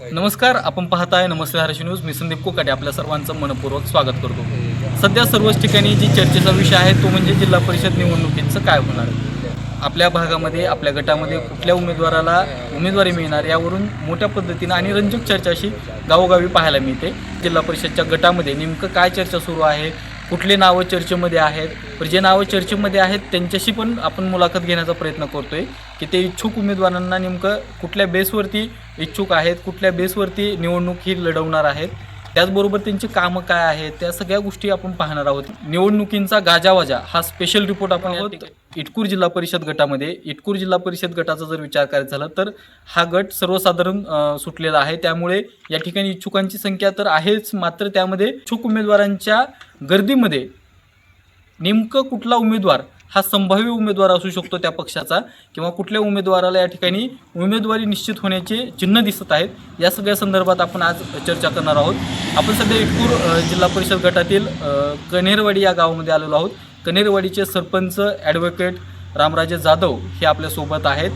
नमस्कार आपण पाहताय नमस्ते धाराशी न्यूज. मी संदीप कोकाटे आपल्या सर्वांचं मनपूर्वक स्वागत करतो. सध्या सर्वच ठिकाणी जी चर्चेचा विषय आहे तो म्हणजे जिल्हा परिषद निवडणुकीचं काय होणार? आपल्या भागामध्ये आपल्या गटामध्ये कुठल्या उमेदवाराला उमेदवारी मिळणार यावरून मोठ्या पद्धतीनं आणि रंजक चर्चा अशी गावोगावी पाहायला मिळते. जिल्हा परिषदच्या गटामध्ये नेमकं काय चर्चा सुरू आहे? कुठले नावं चर्चेमध्ये आहेत? तर जे नावं चर्चेमध्ये आहेत त्यांच्याशी पण आपण मुलाखत घेण्याचा प्रयत्न करतो आहे की ते इच्छुक उमेदवारांना नेमकं कुठल्या बेसवरती इच्छुक आहेत कुठल्या बेसवरती निवडणूक ही लढवणार आहेत? त्याचबरोबर त्यांची कामं काय आहेत त्या सगळ्या गोष्टी आपण पाहणार आहोत. निवडणुकींचा गाजावाजा हा स्पेशल रिपोर्ट आपण आहोत इटकूर जिल्हा परिषद गटामध्ये इटकूर जिल्हा परिषद गटाचा जर विचार करायचा झाला तर हा गट सर्वसाधारण सुटलेला आहे. त्यामुळे या ठिकाणी इच्छुकांची संख्या तर आहेच मात्र त्यामध्ये इच्छुक उमेदवारांच्या गर्दीमध्ये नेमकं कुठला उमेदवार हा संभाव्य उमेदवार असू शकतो त्या पक्षाचा किंवा कुठल्या उमेदवाराला या ठिकाणी उमेदवारी निश्चित होण्याचे चिन्ह दिसत आहेत. या सगळ्या संदर्भात आपण आज चर्चा करणार आहोत. आपण सध्या इटकूर जिल्हा परिषद गटातील कनेरवाडी या गावामध्ये आलेलो आहोत. कनेरवाडीचे सरपंच ॲडव्होकेट रामराजे जाधव हे आपल्यासोबत आहेत.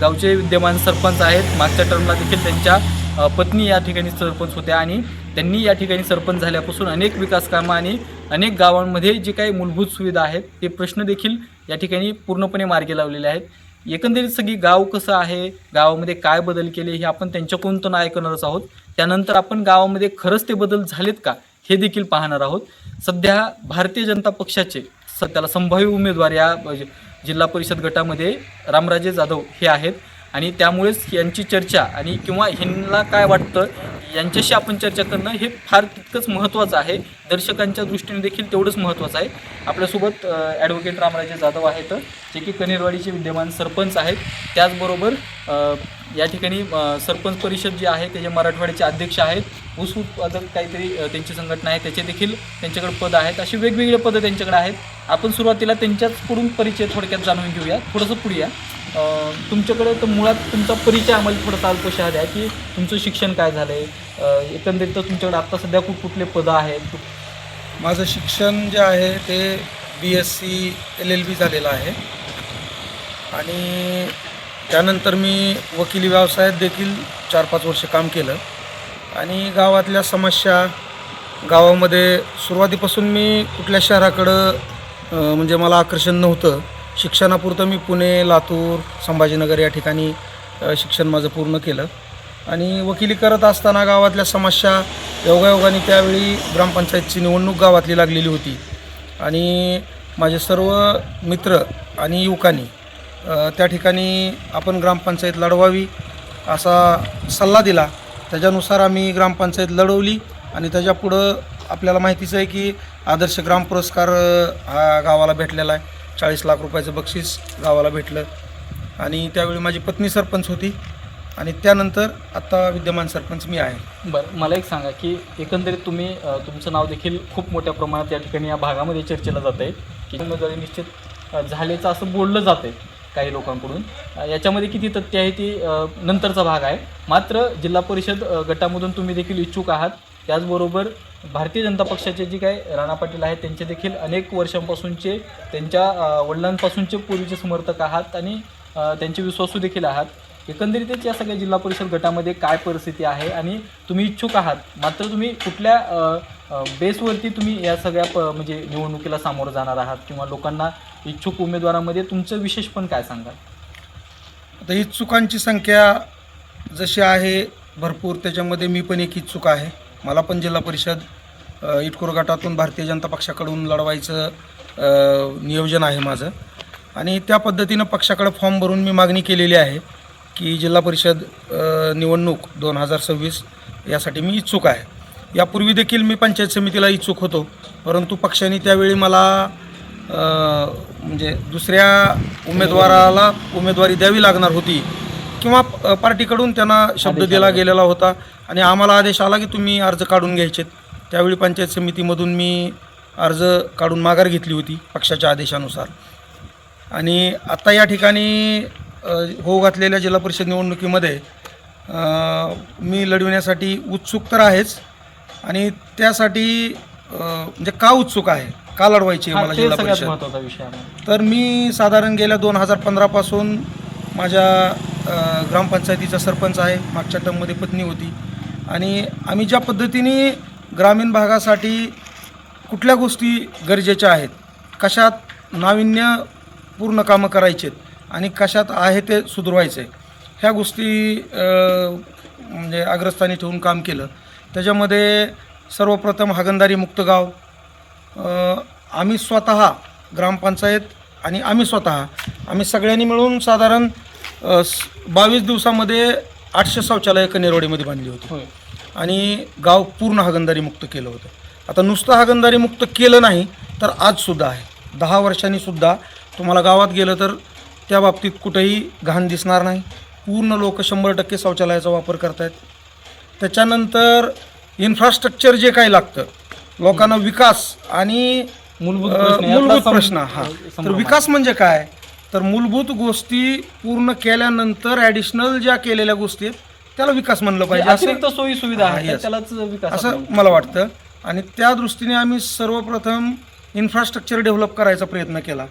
गावचे विद्यमान सरपंच आहेत. मागच्या टर्मला देखील त्यांच्या पत्नी या ठिकाणी सरपंच होत्या आणि त्यांनी या ठिकाणी सरपंच झाल्यापासून अनेक विकास कामं आणि अनेक गावांमध्ये जे काही मूलभूत सुविधा आहेत ते प्रश्न देखील या ठिकाणी पूर्णपणे मार्गी लावलेले आहेत. एकंदरीत सगळी गाव कसं आहे गावामध्ये काय बदल केले हे आपण त्यांच्याकडून तर ऐकणारच आहोत. त्यानंतर आपण गावामध्ये खरंच ते बदल झालेत का हे देखील पाहणार आहोत. सध्या भारतीय जनता पक्षाचे स त्याला संभाव्य उमेदवार या म्हणजे जिल्हा परिषद गटामध्ये रामराजे जाधव हे आहेत. आणि त्यामुळेच यांची चर्चा आणि किंवा ह्यांना काय वाटतं यांच्याशी आपण चर्चा करणं हे फार तितकंच महत्त्वाचं आहे. दर्शकांच्या दृष्टीने देखील तेवढंच महत्त्वाचं आहे. आपल्यासोबत ॲडव्होकेट रामराजे जाधव आहेत जे की कनेरवाडीचे विद्यमान सरपंच आहेत. त्याचबरोबर या ठिकाणी सरपंच परिषद जी आहे त्याचे मराठवाड्याचे अध्यक्ष आहेत. ऊस उत्पादक काहीतरी त्यांची संघटना आहे. त्याचे देखील त्यांच्याकडे पद आहेत. अशी वेगवेगळे पदं त्यांच्याकडे आहेत. आपण सुरुवातीला त्यांच्याचकडून परिचय थोडक्यात जाणून घेऊया. थोडंसं पुढे या. तुमच्याकडे तर मुळात तुमचा परिचय आम्हाला थोडासा अल्पशा द्या की तुमचं शिक्षण काय झालं आहे एकंदरीत तर तुमच्याकडे आत्ता सध्या खूप कुठले पदं आहेत? माझं शिक्षण जे आहे ते B S C L L B झालेलं आहे. आणि त्यानंतर मी वकिली व्यवसायात देखील चार पाच वर्ष काम केलं. आणि गावातल्या समस्या गावामध्ये सुरुवातीपासून मी कुठल्या शहराकडं म्हणजे मला आकर्षण नव्हतं. शिक्षणापुरतं मी पुणे लातूर संभाजीनगर या ठिकाणी शिक्षण माझं पूर्ण केलं. आणि वकिली करत असताना गावातल्या समस्या योगायोगाने त्यावेळी ग्रामपंचायतची निवडणूक गावातली लागलेली होती. आणि माझे सर्व मित्र आणि युवकांनी त्या ठिकाणी आपण ग्रामपंचायत लढवावी असा सल्ला दिला. त्याच्यानुसार आम्ही ग्रामपंचायत लढवली आणि त्याच्यापुढं आपल्याला माहितीच आहे की आदर्श ग्राम पुरस्कार हा गावाला भेटलेला आहे. चाळीस लाख रुपयाचं बक्षीस गावाला भेटलं. आणि त्यावेळी माझी पत्नी सरपंच होती. आणि त्यानंतर आत्ता विद्यमान सरपंच मी आहे. बरं मला एक सांगा की एकंदरीत तुम्ही अ, तुमचं नाव देखील खूप मोठ्या प्रमाणात या ठिकाणी या भागामध्ये चर्चेला जात आहे. की उमेदवारी निश्चित अ, झाल्याचं असं बोललं जात आहे काही लोकांकडून. अ, याच्यामध्ये किती तथ्य आहे ती अ, नंतरचा भाग आहे. मात्र जिल्हा परिषद अ, गटामधून तुम्ही देखील इच्छुक आहात. त्याचबरोबर भारतीय जनता पक्षाचे जे काही राणा पाटील आहेत त्यांचे देखील अनेक वर्षांपासूनचे त्यांच्या वडिलांपासूनचे पूर्वीचे समर्थक आहात आणि त्यांचे विश्वासू देखील आहात. एकंदरीतच या सगळ्या जिल्हा परिषद गटामध्ये काय परिस्थिती आहे आणि तुम्ही इच्छुक आहात? मात्र तुम्ही कुठल्या बेसवरती तुम्ही या सगळ्या प म्हणजे निवडणुकीला सामोरं जाणार आहात? किंवा लोकांना इच्छुक उमेदवारामध्ये तुमचं विशेष पण काय सांगाल? आता इच्छुकांची संख्या जशी आहे भरपूर. त्याच्यामध्ये मी पण एक इच्छुक आहे. मला पण जिल्हा परिषद इटकोर गटातून भारतीय जनता पक्षाकडून लढवायचं नियोजन आहे माझं. आणि त्या पद्धतीनं पक्षाकडे फॉर्म भरून मी मागणी केलेली आहे की जिल्हा परिषद निवडणूक दोन हजार सव्वीस यासाठी मी इच्छुक आहे. यापूर्वी देखील मी पंचायत समितीला इच्छुक होतो परंतु पक्षाने त्यावेळी मला म्हणजे दुसऱ्या उमेदवाराला उमेदवारी द्यावी लागणार होती किंवा पार्टीकडून त्यांना शब्द दिला. गेलेला होता आणि आम्हाला आदेश आला की तुम्ही अर्ज काढून घ्यायचेत. त्यावेळी पंचायत समितीमधून मी अर्ज काढून माघार घेतली होती पक्षाच्या आदेशानुसार. आणि आता या ठिकाणी होऊ घातलेल्या जिल्हा परिषद निवडणुकीमध्ये मी लढविण्यासाठी उत्सुक तर आहेच आणि त्यासाठी म्हणजे का उत्सुक आहे? का लढवायची आहे मला जिल्हा परिषद? तर मी साधारण गेल्या दोन हजार पंधरापासून माझ्या ग्रामपंचायतीचा सरपंच आहे मागच्या टर्ममध्ये पत्नी होती. आणि आम्ही ज्या पद्धतीने ग्रामीण भागासाठी कुठल्या गोष्टी गरजेच्या आहेत? कशात नाविन्यपूर्ण कामं करायचे आहेत आणि कशात आहे ते सुधरवायचं आहे ह्या गोष्टी म्हणजे अग्रस्थानी ठेवून काम केलं. त्याच्यामध्ये सर्वप्रथम हागंदारी मुक्त गाव. आम्ही स्वतः ग्रामपंचायत आणि आम्ही स्वतः आम्ही सगळ्यांनी मिळून साधारण बावीस दिवसामध्ये आठशे शौचालयं कनेरवाडीमध्ये बांधली होती. होय. आणि गाव पूर्ण हागंदारी मुक्त केलं होतं. आता नुसतं हागंदारी मुक्त केलं नाही तर आजसुद्धा आहे. दहा वर्षांनी सुद्धा तुम्हाला गावात गेलं तर त्या बाबतीत कुठेही घाण दिसणार नाही. पूर्ण लोक शंभर टक्के शौचालयाचा वापर करतायत. त्याच्यानंतर इन्फ्रास्ट्रक्चर जे काही लागतं लोकांना विकास आणि मूलभूत मूलभूत प्रश्न हा. तर विकास म्हणजे काय? तर मूलभूत गोष्टी पूर्ण केल्यानंतर ॲडिशनल ज्या केलेल्या गोष्टी आहेत त्याला विकास म्हणलं आहे. पाहिजे असं सोयी सुविधा हा, yes. त्यालाच विकास असं आपण- मला वाटतं. आणि त्या दृष्टीने आम्ही सर्वप्रथम इन्फ्रास्ट्रक्चर डेव्हलप करायचा प्रयत्न केला.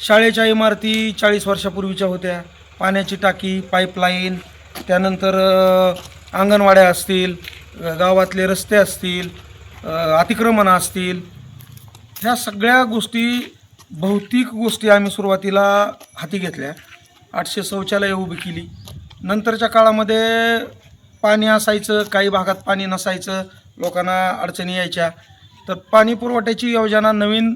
शाळेच्या इमारती चाळीस वर्षापूर्वीच्या होत्या. पाण्याची टाकी पाईपलाईन त्यानंतर अ, अंगणवाड्या असतील अ, गावातले रस्ते असतील अ, अतिक्रमणं असतील. ह्या सगळ्या गोष्टी भौतिक गोष्टी आम्ही सुरुवातीला हाती घेतल्या. आठशे शौचालय उभी केली. नंतरच्या काळामध्ये पाणी असायचं काही भागात पाणी नसायचं लोकांना अडचणी यायच्या. तर पाणी पुरवठ्याची योजना नवीन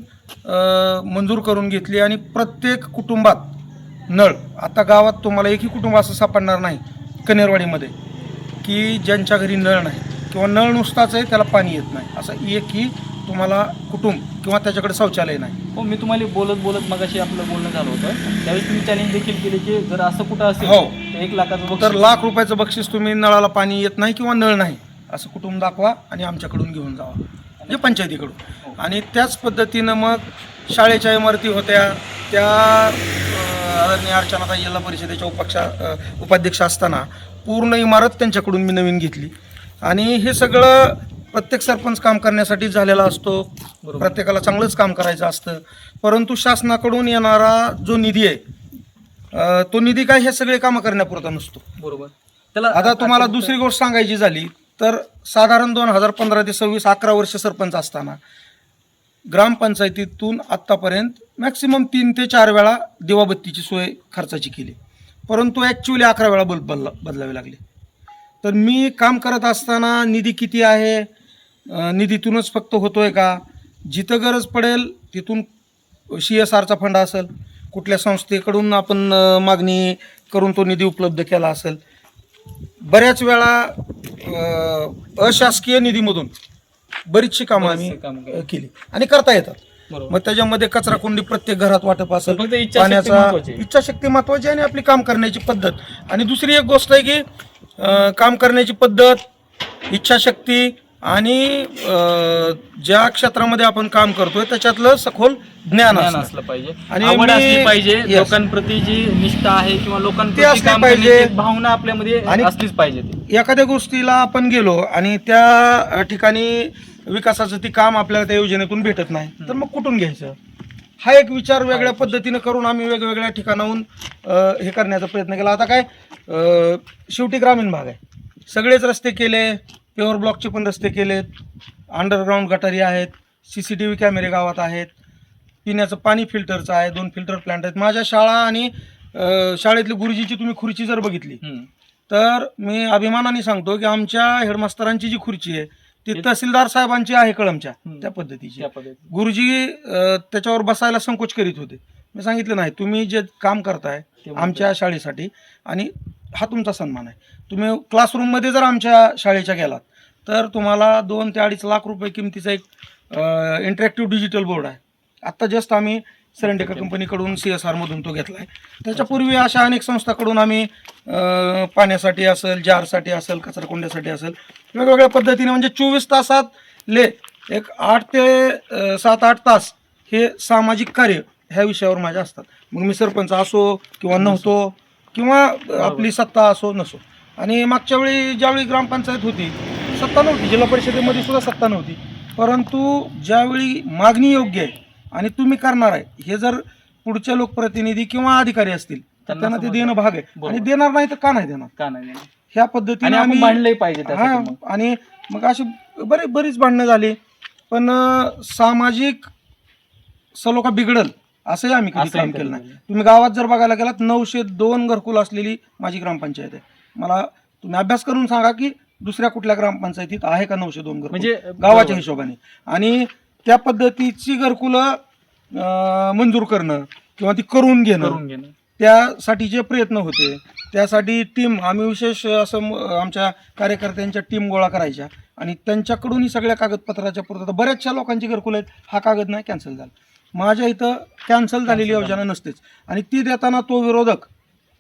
मंजूर करून घेतली आणि प्रत्येक कुटुंबात नळ आता गावात तुम्हाला एकही कुटुंब असं सापडणार नाही कनेरवाडीमध्ये की ज्यांच्या घरी नळ नाही किंवा नळ नुसताच आहे त्याला पाणी येत नाही. असं एकही तुम्हाला कुटुंब किंवा त्याच्याकडे शौचालय नाही. हो मी तुम्हाला बोलत बोलत मगाशी आपलं बोलणं झालं होतं. त्यावेळेस तुम्ही चॅलेंज देखील केले की जर असं कुठं असेल हो. तर एक लाखाचं तर बक्षीस लाख रुपयाचं बक्षीस तुम्ही नळाला पाणी येत नाही किंवा नळ नाही असं कुटुंब दाखवा आणि आमच्याकडून घेऊन जावा. म्हणजे पंचायतीकडून. आणि त्याच पद्धतीनं मग शाळेच्या इमारती होत्या त्या अं, आदरणीय अर्चनाताई जिल्हा परिषदेच्या उपक्षा अं, उपाध्यक्ष असताना पूर्ण इमारत त्यांच्याकडून मी नवीन घेतली. आणि हे सगळं प्रत्येक सरपंच काम करण्यासाठी झालेला असतो. बरोबर. प्रत्येकाला चांगलंच काम करायचं असतं. परंतु शासनाकडून येणारा जो निधी आहे तो निधी काय हे सगळे कामं करण्यापुरता नसतो. बरोबर. त्याला आता तुम्हाला दुसरी गोष्ट सांगायची झाली तर साधारण दोन हजार पंधरा ते सव्वीस अकरा वर्ष सरपंच असताना ग्रामपंचायतीतून आत्तापर्यंत मॅक्सिमम तीन ते चार वेळा दिवाबत्तीची सोय खर्चाची केली. परंतु ॲक्च्युली अकरा वेळा बल बदला बदलावे लागले. तर मी काम करत असताना निधी किती आहे? निधीतूनच फक्त होतोय का? जिथं गरज पडेल तिथून सी एस आरचा फंड असेल कुठल्या संस्थेकडून आपण मागणी करून तो निधी उपलब्ध केला असेल. बऱ्याच वेळा अशासकीय निधीमधून बरीचशी कामं आम्ही केली. आणि करता येतात. मग त्याच्यामध्ये कचरा कुंडी प्रत्येक घरात वाटप असेल फक्त इच्छाशक्ती महत्वाची आहे. आणि आपली काम करण्याची पद्धत. आणि दुसरी एक गोष्ट आहे की काम करण्याची पद्धत इच्छाशक्ती आणि ज्या क्षेत्रामध्ये आपण काम करतोय त्याच्यातलं सखोल ज्ञान. असलं पाहिजे आणि आवड मी- असली पाहिजे. लोकांप्रती जी निष्ठा आहे किंवा लोकांप्रती असली पाहिजे. भावना आपल्यामध्ये आणि- असलीच पाहिजे एखाद्या गोष्टीला आपण गेलो आणि त्या ठिकाणी विकासाचं ती काम आपल्याला त्या योजनेतून भेटत नाही तर मग कुठून घ्यायचं हा एक विचार वेगळ्या पद्धतीनं करून आम्ही वेगवेगळ्या ठिकाणाहून हे करण्याचा प्रयत्न केला आता काय शेवटी ग्रामीण भाग आहे सगळेच रस्ते केले प्युअर ब्लॉकचे पण रस्ते केलेत. अंडरग्राऊंड गटारी आहेत. सी सी टी व्ही कॅमेरे गावात आहेत. पिण्याचं पाणी फिल्टरचं आहे. दोन फिल्टर प्लांट आहेत. माझ्या शाळा आणि शाळेतली गुरुजीची तुम्ही खुर्ची जर बघितली. तर मी अभिमानाने सांगतो की आमच्या हेडमास्तरांची जी खुर्ची आहे ती तहसीलदार साहेबांची आहे कळमच्या. त्या पद्धतीची. गुरुजी त्याच्यावर बसायला संकोच करीत होते. मी सांगितलं नाही तुम्ही जे काम करताय आमच्या शाळेसाठी आणि हा तुमचा सन्मान आहे. तुम्ही क्लासरूममध्ये जर आमच्या शाळेच्या गेलात तर तुम्हाला दोन ते अडीच लाख रुपये किमतीचा एक इंटरॅक्टिव्ह डिजिटल बोर्ड आहे. आत्ता जस्ट आम्ही सेरंडेकर कंपनीकडून सी एस आरमधून तो घेतला आहे त्याच्यापूर्वी अशा अनेक संस्थाकडून आम्ही पाण्यासाठी असेल जारसाठी असेल कचराकुंड्यासाठी असेल वेगवेगळ्या पद्धतीने म्हणजे चोवीस तासात ले एक आठ ते सात आठ तास हे सामाजिक कार्य ह्या विषयावर माझ्या असतात. मग मी सरपंच असो किंवा नव्हतो किंवा आपली सत्ता असो नसो आणि मागच्या वेळी ज्यावेळी ग्रामपंचायत होती सत्ता नव्हती जिल्हा परिषदेमध्ये सुद्धा सत्ता नव्हती परंतु ज्यावेळी मागणी योग्य आहे आणि तुम्ही करणार आहे हे जर पुढचे लोकप्रतिनिधी किंवा अधिकारी असतील तर त्यांना ते. देणं भाग आहे. आणि देणार नाही तर का नाही देणार का नाही देणार? ह्या पद्धतीने आम्ही मांडलंही पाहिजे हा. आणि मग अशी बरी बरीच भांडणं झाली पण सामाजिक सलोखा बिघडल असंही आम्ही कधी असंही कधी केलं नाही. तुम्ही गावात जर बघायला गेलात नऊशे दोन घरकुल असलेली माझी ग्रामपंचायत आहे. मला तुम्ही अभ्यास करून सांगा की दुसऱ्या कुठल्या ग्रामपंचायतीत आहे का नऊशे दोन घरकुल? म्हणजे गावाच्या बरोबर. हिशोबाने. आणि त्या पद्धतीची घरकुलं अं, मंजूर करणं किंवा ती करून घेणं करून घेणं. त्यासाठी जे प्रयत्न होते त्यासाठी टीम आम्ही विशेष असं म- आमच्या कार्यकर्त्यांच्या टीम गोळा करायच्या. आणि त्यांच्याकडूनही सगळ्या कागदपत्राच्या पूर्तता बऱ्याचशा लोकांची घरकुल आहेत. हा कागद नाही कॅन्सल झाला. माझ्या इथं कॅन्सल झालेली योजना नसतेच. आणि ती देताना तो विरोधक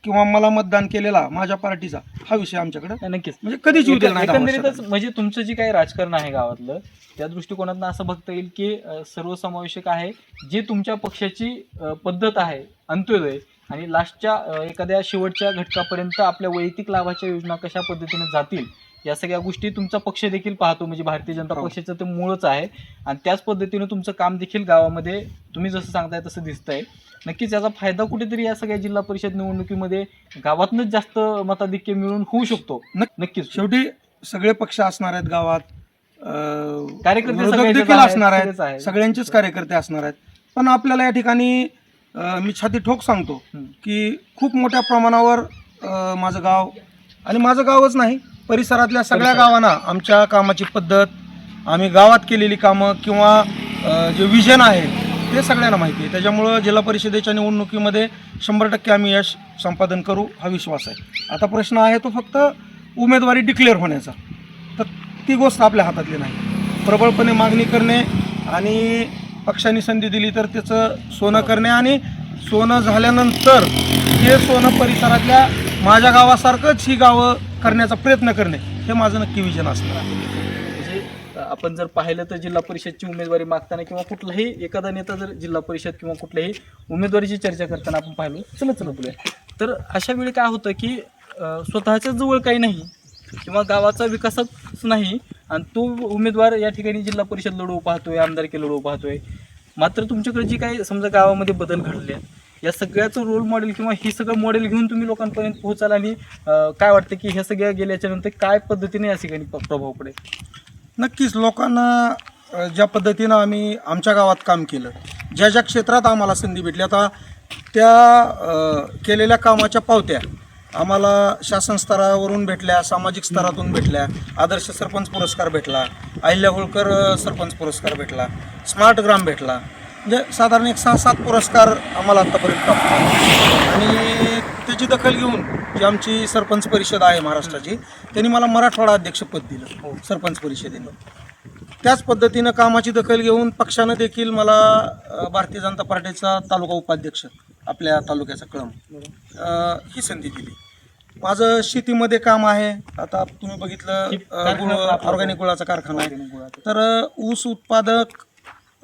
किंवा मला मतदान केलेला माझ्या पार्टीचा हा विषय आमच्याकडे नाही, नक्कीच. म्हणजे कधीच येऊ नाही एकंदरीतच. म्हणजे तुमचं जे काही राजकारण आहे गावातलं त्या दृष्टिकोनातून असं बघता येईल की अं, सर्वसमावेशक आहे जी तुमच्या पक्षाची अं, पद्धत आहे अंत्योदय आणि लास्टच्या अं, एखाद्या शेवटच्या घटकापर्यंत आपल्या वैयक्तिक लाभाच्या योजना कशा पद्धतीने जातील या सगळ्या गोष्टी तुमचा पक्ष देखील पाहतो म्हणजे भारतीय जनता हो. पक्षाचं ते मूळच आहे. आणि त्याच पद्धतीनं तुमचं काम देखील गावामध्ये तुम्ही जसं सांगताय तसं दिसतंय. नक्कीच याचा फायदा कुठेतरी या सगळ्या जिल्हा परिषद निवडणुकीमध्ये गावातनच जास्त मताधिक्य मिळून होऊ शकतो. नक्क- नक्कीच. शेवटी सगळे पक्ष असणार आहेत गावात. कार्यकर्ते देखील असणार आहेत. सगळ्यांचेच कार्यकर्ते असणार आहेत. पण आपल्याला या ठिकाणी मी छाती ठोक सांगतो. की खूप मोठ्या प्रमाणावर माझं गाव आणि माझं गावच नाही परिसरातल्या सगळ्या. गावांना आमच्या कामाची पद्धत आम्ही गावात केलेली कामं किंवा जे विजन आहे ते सगळ्यांना माहिती आहे. त्याच्यामुळं जिल्हा परिषदेच्या निवडणुकीमध्ये शंभर टक्के आम्ही यश संपादन करू हा विश्वास आहे. आता प्रश्न आहे तो फक्त उमेदवारी डिक्लेअर होण्याचा. तर ती गोष्ट आपल्या हातातली नाही. प्रबळपणे मागणी करणे आणि पक्षाने संधी दिली तर त्याचं सोनं करणे आणि सोनं झाल्यानंतर हे सोनं परिसरातल्या माझ्या गावासारखंच ही गावं करण्याचा प्रयत्न करणे हे माझं नक्की विजन असणार म्हणजे आपण जर पाहिलं तर जिल्हा परिषदची उमेदवारी मागताना किंवा कुठलाही एखादा नेता जर जिल्हा परिषद किंवा कुठल्याही उमेदवारीची चर्चा करताना आपण पाहिलो चला चला बोलूया. तर अशा वेळी काय होतं की स्वतःच्या जवळ काही नाही किंवा गावाचा विकासच नाही आणि तो उमेदवार या ठिकाणी जिल्हा परिषद लढवू पाहतोय आमदारकी लढवू पाहतोय. मात्र तुमच्याकडे जी काही समजा गावामध्ये बदल घडले आहेत, या सगळ्याचं रोल मॉडेल किंवा हे सगळं मॉडेल घेऊन तुम्ही लोकांपर्यंत पोहोचाल आणि काय वाटतं की ह्या सगळ्या गेल्याच्यानंतर काय पद्धतीने या ठिकाणी प्रभाव पडेल? नक्कीच. लोकांना ज्या पद्धतीनं आम्ही आमच्या गावात काम केलं ज्या ज्या क्षेत्रात आम्हाला संधी भेटली आता त्या केलेल्या कामाच्या पावत्या आम्हाला शासन स्तरावरून भेटल्या सामाजिक स्तरातून भेटल्या आदर्श सरपंच पुरस्कार भेटला अहिल्या होळकर सरपंच पुरस्कार भेटला स्मार्ट ग्राम भेटला म्हणजे साधारण एक सहा सात पुरस्कार आम्हाला आत्तापर्यंत प्राप्त आणि त्याची दखल घेऊन जी आमची सरपंच परिषद आहे महाराष्ट्राची त्यांनी मला मराठवाडा अध्यक्षपद दिलं सरपंच परिषदेने. त्याच पद्धतीनं कामाची दखल घेऊन पक्षानं देखील मला भारतीय जनता पार्टीचा तालुका उपाध्यक्ष आपल्या तालुक्याचा कळम ही संधी दिली. माझं शेतीमध्ये काम आहे. आता तुम्ही बघितलं ऑर्गॅनिक गुळाचा कारखाना आहे. तर ऊस उत्पादक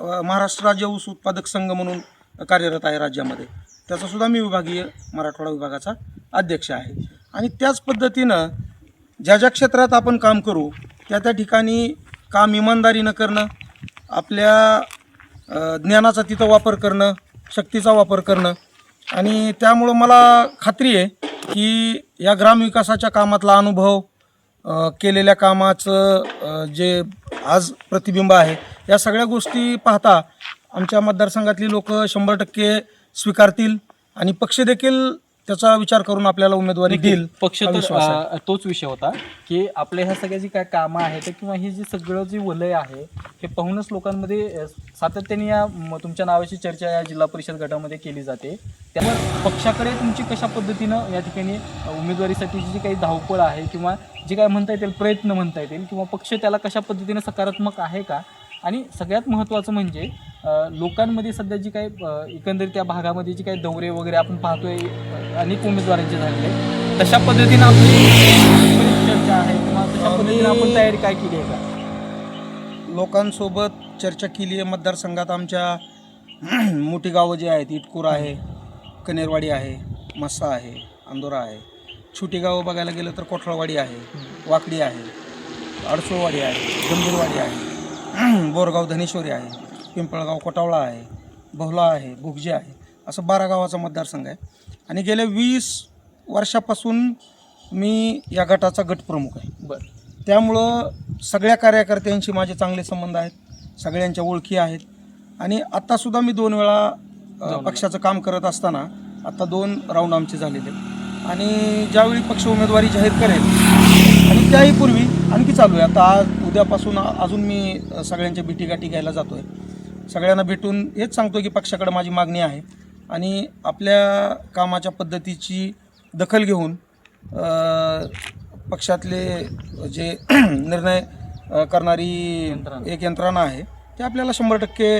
महाराष्ट्र राज्य ऊस उत्पादक संघ म्हणून कार्यरत आहे राज्यामध्ये. त्याचासुद्धा मी विभागीय मराठवाडा विभागाचा अध्यक्ष आहे. आणि त्याच पद्धतीनं ज्या ज्या क्षेत्रात आपण काम करू त्या त्या ठिकाणी काम इमानदारीनं करणं आपल्या ज्ञानाचा तिथं वापर करणं शक्तीचा वापर करणं. आणि त्यामुळं मला खात्री आहे की या ग्रामविकासाच्या कामातला अनुभव केलेल्या कामाचं जे आज प्रतिबिंब आहे या सगळ्या गोष्टी पाहता आमच्या मतदारसंघातली लोक शंभर टक्के स्वीकारतील आणि पक्ष देखील त्याचा विचार करून आपल्याला उमेदवारी देईल पक्ष हा तर विश्वास आहे. अ, तोच विषय होता की आपल्या ह्या सगळ्या जी काय कामं आहेत किंवा हे जे सगळं जे वलय आहे हे पाहूनच लोकांमध्ये अ, सातत्याने या म, तुमच्या नावाची चर्चा या जिल्हा परिषद गटामध्ये केली जाते त्यामुळे पक्षाकडे तुमची कशा पद्धतीनं या ठिकाणी अ, उमेदवारीसाठीची जी काही धावपळ आहे किंवा जे काय म्हणता येतील प्रयत्न म्हणता येतील किंवा पक्ष त्याला कशा पद्धतीने सकारात्मक आहे का आणि सगळ्यात महत्त्वाचं म्हणजे लोकांमध्ये सध्या जी काही अ, एकंदरीत त्या भागामध्ये जी काही दौरे वगैरे आपण पाहतोय अनेक उमेदवारांचे झालेले तशा पद्धतीनं आपली चर्चा आहे किंवा तशा पद्धतीने आपण तयारी काय केली आहे का? लोकांसोबत चर्चा केली आहे. मतदारसंघात आमच्या मोठी गावं जी आहेत इटकूर आहे कनेरवाडी आहे मस्सा आहे अंदोरा आहे. छोटी गावं बघायला गेलं तर कोठळवाडी आहे वाकडी आहे अडसूळवाडी आहे गंभीरवाडी आहे. बोरगाव धनेश्वरी आहे पिंपळगाव कोटावळा आहे बहुला आहे भुगजे आहे असं बारा गावाचा मतदारसंघ आहे. आणि गेल्या वीस वर्षापासून मी या गटाचा गटप्रमुख आहे. बरं. त्यामुळं सगळ्या कार्यकर्त्यांशी माझे चांगले संबंध आहेत सगळ्यांच्या ओळखी आहेत. आणि आत्तासुद्धा मी दोन वेळा अ, पक्षाचं काम करत असताना आता दोन राऊंड आमचे झालेले आहेत. आणि ज्यावेळी पक्ष उमेदवारी जाहीर करेल आणि त्याही पूर्वी आणखी चालू आहे आता आज उद्यापासून अजून मी सगळ्यांच्या भेटीगाठी घ्यायला जातो आहे सगळ्यांना भेटून हेच सांगतो की पक्षाकडे माझी मागणी आहे आणि आपल्या कामाच्या पद्धतीची दखल घेऊन पक्षातले जे निर्णय करणारी. एक यंत्रणा आहे ते आपल्याला शंभर टक्के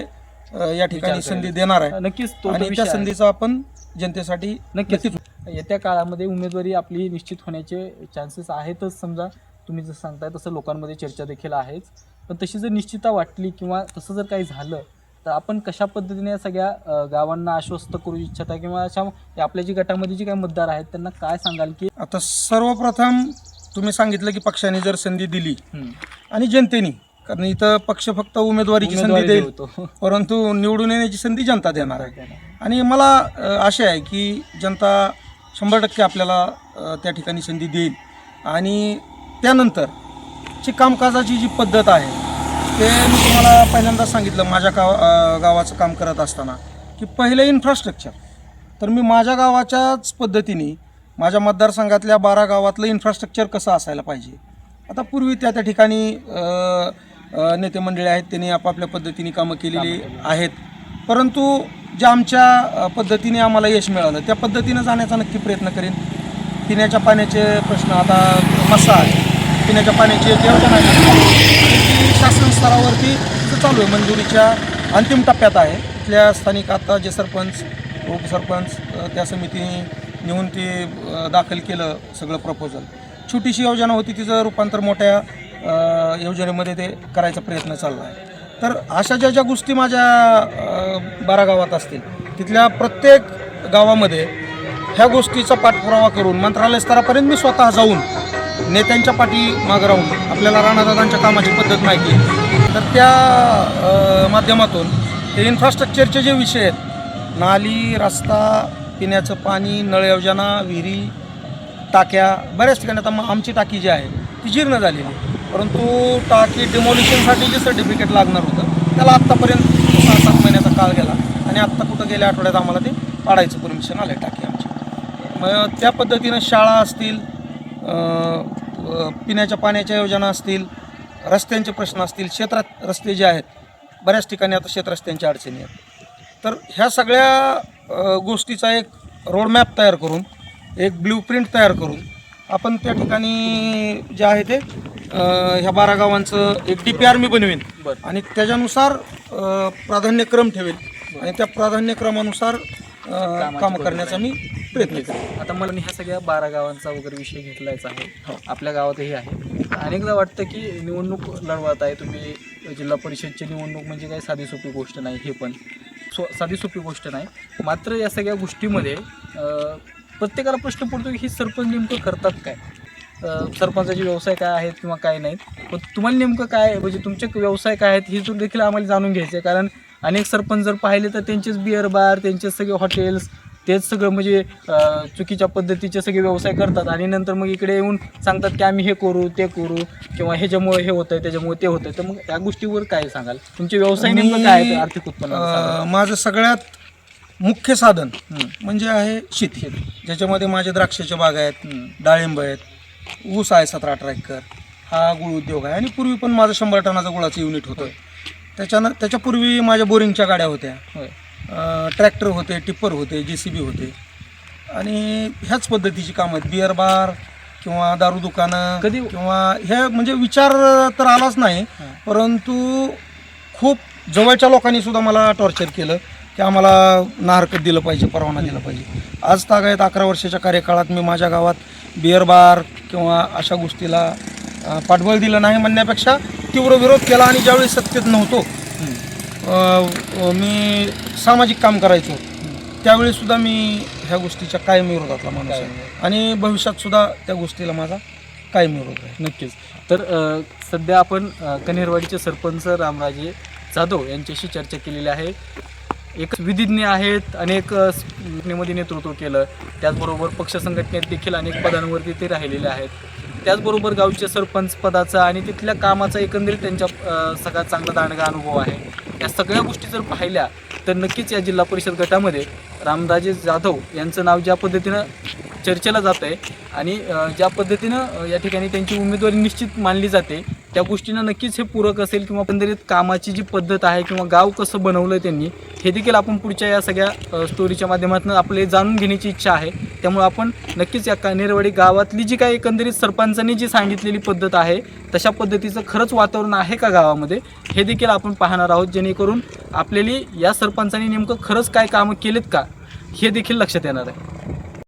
या ठिकाणी संधी. देणार आहे नक्कीच आणि त्या. संधीचा आपण जनतेसाठी नक्कीच येत्या काळामध्ये उमेदवारी आपली निश्चित होण्याचे चान्सेस आहेतच समजा. तुम्ही जसं सांगताय तसं लोकांमध्ये चर्चा देखील आहेच. पण तशी जर निश्चितता वाटली किंवा तसं जर काही झालं तर आपण कशा पद्धतीने या सगळ्या गावांना आश्वस्त करू इच्छिता किंवा अशा आपल्या जी गटामध्ये जी काही मतदार आहेत त्यांना काय सांगाल की आता सर्वप्रथम तुम्ही सांगितलं की पक्षाने जर संधी दिली आणि जनतेने कारण इथं पक्ष फक्त उमेदवारीची संधी देईल. परंतु निवडून येण्याची संधी जनता देणार आहे. आणि मला आशा आहे की जनता शंभर टक्के आपल्याला त्या ठिकाणी संधी देईल. आणि त्यानंतर जी कामकाजाची जी पद्धत आहे ते मी तुम्हाला पहिल्यांदा सांगितलं माझ्या गाव गावाचं काम करत असताना की पहिलं इन्फ्रास्ट्रक्चर तर मी माझ्या गावाच्याच पद्धतीने माझ्या मतदारसंघातल्या बारा गावातलं इन्फ्रास्ट्रक्चर कसं असायला पाहिजे? आता पूर्वी त्या त्या ठिकाणी नेते मंडळी आहेत त्यांनी आपापल्या पद्धतीने कामं केलेली आहेत. परंतु ज्या आमच्या पद्धतीने आम्हाला यश मिळालं त्या पद्धतीनं जाण्याचा नक्की प्रयत्न करेन. पिण्याच्या पाण्याचे प्रश्न आता मसाज पिण्याच्या पाण्याची एक योजना आहे. ती शासन स्तरावरती चालू आहे मंजुरीच्या अंतिम टप्प्यात आहे. इथल्या स्थानिक आता जे सरपंच उपसरपंच त्या समितीने नेऊन ते दाखल केलं सगळं प्रपोजल छोटीशी योजना होती तिचं रूपांतर मोठ्या योजनेमध्ये ते करायचा प्रयत्न चालला आहे. तर अशा ज्या ज्या गोष्टी माझ्या बारा गावात असतील तिथल्या प्रत्येक गावामध्ये ह्या गोष्टीचा पाठपुरावा करून मंत्रालय स्तरापर्यंत मी स्वतः जाऊन नेत्यांच्या पाठी मागं राहून आपल्याला राणादादांच्या कामाची पद्धत माहिती आहे. तर त्या माध्यमातून ते इन्फ्रास्ट्रक्चरचे जे विषय आहेत नाली रस्ता पिण्याचं पाणी नळ योजना विहिरी टाक्या बऱ्याच ठिकाणी आता मग आमची टाकी जी आहे ती जीर्ण झालेली आहे. परंतु टाकी डिमोलिशनसाठी जे सर्टिफिकेट लागणार होतं त्याला आत्तापर्यंत सहा सात महिन्याचा काळ गेला आणि आत्ता कुठं गेल्या आठवड्यात आम्हाला ते पाडायचं परमिशन आलं टाकी आमची. मग त्या पद्धतीनं शाळा असतील पिण्याच्या पाण्याच्या योजना असतील रस्त्यांचे प्रश्न असतील क्षेत्रात रस्ते जे आहेत बऱ्याच ठिकाणी आता शेतरस्त्यांच्या अडचणी आहेत. तर ह्या सगळ्या गोष्टीचा एक रोडमॅप तयार करून एक ब्ल्यू प्रिंट तयार करून आपण त्या ठिकाणी जे आहे ते अ, ह्या बारा गावांचं एक डी पी आर मी बनवेन. बरं. आणि त्याच्यानुसार अ, प्राधान्यक्रम ठेवेल. आणि त्या प्राधान्यक्रमानुसार अ, कामं करण्याचा मी प्रयत्न करेन. आता मला ह्या सगळ्या बारा गावांचा वगैरे विषय घेतलाच आहे. आपल्या गावातही आहे. अनेकदा वाटतं की निवडणूक लढवत आहे तुम्ही जिल्हा परिषदची निवडणूक म्हणजे काही साधी सोपी गोष्ट नाही हे पण. सो साधी सोपी गोष्ट नाही. मात्र या सगळ्या गोष्टीमध्ये अं, प्रत्येकाला प्रश्न पडतो की ही सरपंच नेमकं करतात काय? सरपंचाचे व्यवसाय काय आहेत किंवा काय नाहीत? पण तुम्हाला नेमकं काय म्हणजे तुमचे व्यवसाय काय आहेत हे जो देखील आम्हाला जाणून घ्यायचं आहे कारण अनेक सरपंच जर पाहिले तर त्यांचेच बिअर बार त्यांचेच सगळे हॉटेल्स तेच सगळं म्हणजे चुकीच्या पद्धतीचे सगळे व्यवसाय करतात. आणि नंतर मग इकडे येऊन सांगतात की आम्ही हे करू ते करू किंवा ह्याच्यामुळे हे होतंय त्याच्यामुळे ते होतंय. तर मग या गोष्टीवर काय सांगाल? तुमचे व्यवसाय नेमकं काय आर्थिक उत्पन्न माझं सगळ्यात मुख्य साधन. म्हणजे आहे शेती ज्याच्यामध्ये माझे द्राक्षाचे बाग आहेत. डाळिंब आहेत ऊस आहे सतरा अठरा एकर हा गुळ उद्योग आहे आणि पूर्वी पण माझं शंभर टनाचं गुळाचं युनिट होतं त्याच्यानं त्याच्यापूर्वी माझ्या बोरिंगच्या गाड्या होत्या ट्रॅक्टर होते टिप्पर होते जे सी बी होते आणि ह्याच पद्धतीची कामं आहेत बिअर बार किंवा दारू दुकानं कधी- किंवा हे म्हणजे विचार तर आलाच नाही. परंतु खूप जवळच्या लोकांनी सुद्धा मला टॉर्चर केलं की आम्हाला नाहरकत दिलं पाहिजे परवाना दिला पाहिजे. आज तागायत अकरा वर्षाच्या कार्यकाळात मी माझ्या गावात बिअर बार किंवा अशा गोष्टीला पाठबळ दिलं नाही म्हणण्यापेक्षा तीव्र विरोध केला आणि ज्यावेळी सत्तेत नव्हतो मी सामाजिक काम करायचो. त्यावेळी सुद्धा मी ह्या गोष्टीच्या कायम विरोधातला माणूस आहे. आणि भविष्यात सुद्धा त्या गोष्टीला माझा कायम विरोध आहे. नक्कीच. तर सध्या आपण अ, कनेरवाडीचे सरपंच रामराजे जाधव यांच्याशी चर्चा केलेली आहे. एक विधिज्ञ आहेत अनेक घटनेमध्ये नेतृत्व केलं. त्याचबरोबर पक्ष संघटनेत देखील अनेक पदांवरती ते राहिलेले आहेत. त्याचबरोबर गावच्या सरपंच पदाचा आणि तिथल्या कामाचा एकंदरीत त्यांच्या सगळा सगळ्यात चांगला दांडगा अनुभव आहे. या सगळ्या गोष्टी जर पाहिल्या तर नक्कीच या जिल्हा परिषद गटामध्ये रामदाजे जाधव यांचं नाव ज्या पद्धतीनं चर्चेला जात आहे आणि ज्या पद्धतीनं या ठिकाणी त्यांची उमेदवारी निश्चित मानली जाते त्या गोष्टींना नक्कीच हे पूरक असेल किंवा एकंदरीत कामाची जी पद्धत आहे किंवा गाव कसं बनवलं त्यांनी हे देखील आपण पुढच्या या सगळ्या स्टोरीच्या माध्यमातून आपले जाणून घेण्याची इच्छा आहे. त्यामुळे आपण नक्कीच या कानेरवाडी गावातली जी काही एकंदरीत सरपंचांनी जी सांगितलेली पद्धत आहे तशा पद्धतीचं खरंच वातावरण आहे का गावामध्ये हे देखील आपण पाहणार आहोत. जेणेकरून आपल्याली या सरपंचांनी नेमकं खरंच काय कामं केलेत का हे देखील लक्षात येणार आहे.